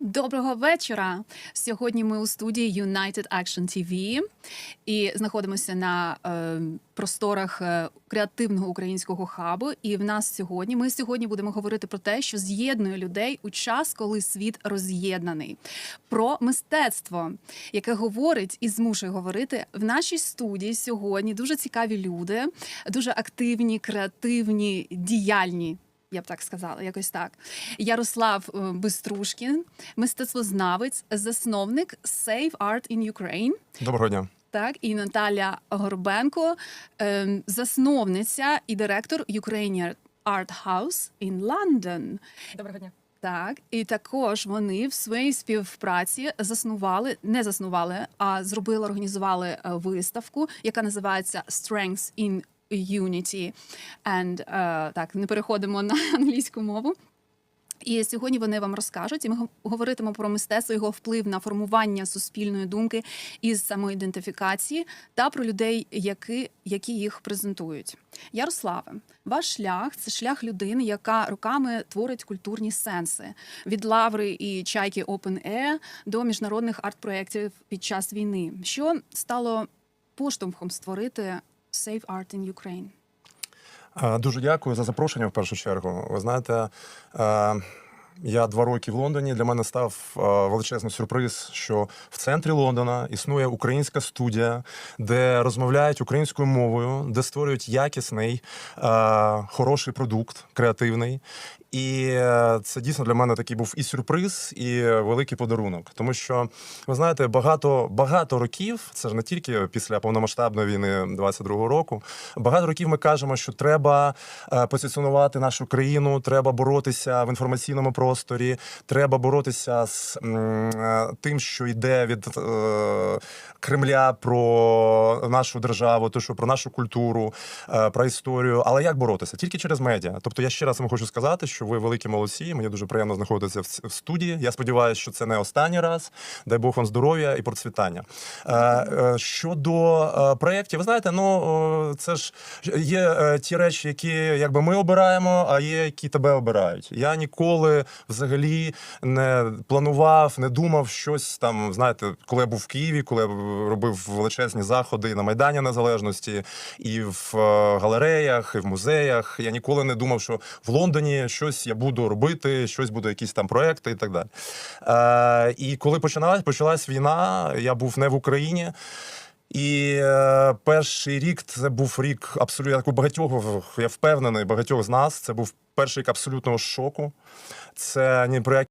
Доброго вечора. Сьогодні ми у студії United Action TV і знаходимося на е, просторах е, креативного українського хабу. І в нас сьогодні ми сьогодні будемо говорити про те, що з'єднує людей у час, коли світ роз'єднаний, про мистецтво, яке говорить і змушує говорити в нашій студії сьогодні. Дуже цікаві люди, дуже активні, креативні, діяльні. Я б так сказала, якось так. Ярослав е, Биструшкін, мистецтвознавець, засновник Save Art in Ukraine. Доброго дня. Так, і Наталя Горбенко, е, засновниця і директор Ukrainian Art House in London. Доброго дня. Так, і також вони в своїй співпраці заснували, не заснували, а зробили, організували е, виставку, яка називається Strengths in Unity. And, е, так, не переходимо на англійську мову. І сьогодні вони вам розкажуть, і ми гов- говоритимо про мистецтво, його вплив на формування суспільної думки із самоідентифікації та про людей, які, які їх презентують. Ярославе, ваш шлях це шлях людини, яка роками творить культурні сенси від лаври і чайки Open Air до міжнародних арт-проєктів під час війни. Що стало поштовхом створити Save Art in Ukraine? Дуже дякую за запрошення в першу чергу. Ви знаєте, я два роки в Лондоні. Для мене став величезний сюрприз, що в центрі Лондона існує українська студія, де розмовляють українською мовою, де створюють якісний, хороший продукт, креативний. І е, це дійсно для мене такий був і сюрприз, і великий подарунок. Тому що ви знаєте, багато багато років, це ж не тільки після повномасштабної війни 22-го року. Багато років ми кажемо, що треба е, позиціонувати нашу країну, треба боротися в інформаційному просторі, треба боротися з е, тим, що йде від Кремля про нашу державу, то що про нашу культуру, про історію. Але як боротися? Тільки через медіа. Тобто, я ще раз вам хочу сказати, що ви великі молодці. Мені дуже приємно знаходитися в, студії. Я сподіваюся, що це не останній раз. Дай Бог вам здоров'я і процвітання. Е, е, щодо е, проєктів, ви знаєте, ну це ж є ті речі, які якби ми обираємо, а є які тебе обирають. Я ніколи взагалі не планував, не думав щось там. Знаєте, коли я був в Києві, коли я робив величезні заходи на Майдані Незалежності, і в галереях, і в музеях. Я ніколи не думав, що в Лондоні щось я буду робити, щось буду, якісь там проекти і так далі. Е, і коли починалась, почалась війна, я був не в Україні. І е, перший рік це був рік абсолютно багатьох, я впевнений, багатьох з нас. Це був перший рік абсолютного шоку. Це ні про які